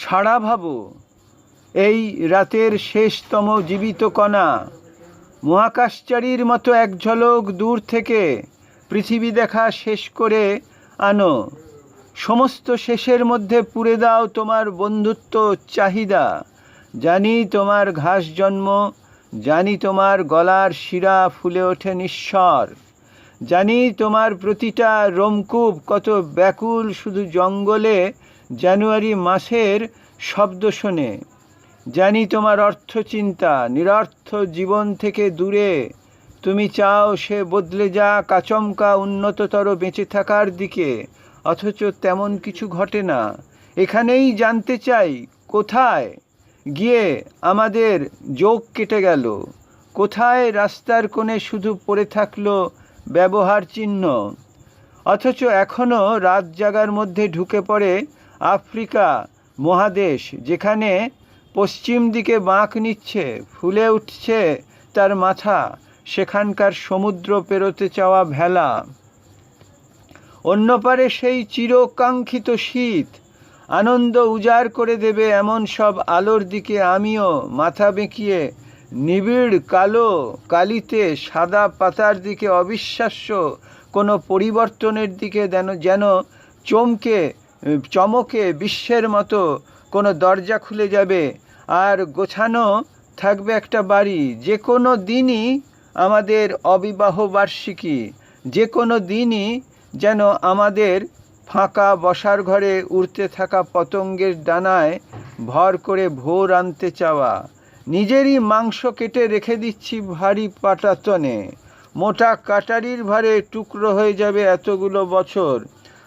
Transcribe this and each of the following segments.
সাড়া ভাবো। এই রাতের শেষতম জীবিত কণা, মহাকাশচারীর মতো এক ঝলক দূর থেকে পৃথিবী দেখা শেষ করে আনো। সমস্ত শেষের মধ্যে পুরে দাও তোমার বন্ধুত্ব চাহিদা। জানি তোমার ঘাস জন্ম, জানি তোমার গলার শিরা ফুলে ওঠে নিঃস্বর। জানি তোমার প্রতিটা রোমকূপ কত ব্যাকুল শুধু জঙ্গলে জানুয়ারি মাসের শব্দ শোনে। জানি তোমার অর্থ চিন্তা নিরর্থ জীবন থেকে দূরে। তুমি চাও সে বদলে যা কাচমকা উন্নততর বেঁচে থাকার দিকে, অথচ তেমন কিছু ঘটে না। এখানেই জানতে চাই, কোথায়? গিয়ে আমাদের যোগ কেটে গেল। কোথায় রাস্তার কোণে শুধু পড়ে থাকল ব্যবহার চিহ্ন? অথচ এখনও রাত জাগার মধ্যে ঢুকে পড়ে আফ্রিকা মহাদেশ, যেখানে পশ্চিম দিকে বাঁক নিচ্ছে, ফুলে উঠছে তার মাথা, সেখানকার সমুদ্র পেরোতে চাওয়া ভেলা। অন্য পারে সেই চিরকাঙ্ক্ষিত শীত, আনন্দ উজাড় করে দেবে এমন সব আলোর দিকে আমিও মাথা বেঁকিয়ে, নিবিড় কালো কালিতে সাদা পাতার দিকে অবিশ্বাস্য কোনো পরিবর্তনের দিকে যেন যেন চমকে চমকে বিশ্বের মতো কোনো দরজা খুলে যাবে। আর গোছানো থাকবে একটা বাড়ি। যে কোনো দিনই আমাদের অবিবাহ বার্ষিকী। যে কোনো দিনই যেন আমাদের ফাঁকা বসার ঘরে উড়তে থাকা পতঙ্গের ডানায় ভর করে ভোর আনতে চাওয়া। নিজেরই মাংস কেটে রেখে দিচ্ছি ভারী পাটাতনে। মোটা কাটারির ভারে টুকরো হয়ে যাবে এতগুলো বছর।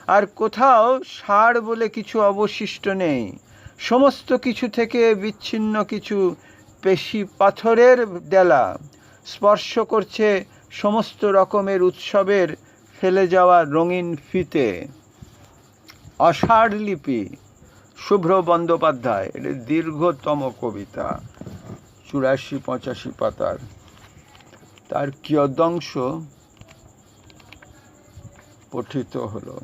আর কোথাও সার বলে কিছু অবশিষ্ট নেই। সমস্ত কিছু থেকে বিচ্ছিন্ন কিছু পেশি পাথরের ডেলা স্পর্শ করছে সমস্ত রকমের উৎসবের ফেলে যাওয়া রঙিন ফিতে। অষাঢ় লিপি, শুভ্র বন্দ্যোপাধ্যায় এটা দীর্ঘতম কবিতা, চুরাশি পঁচাশি পাতার। তার কিয়দংশ পঠিত হলো।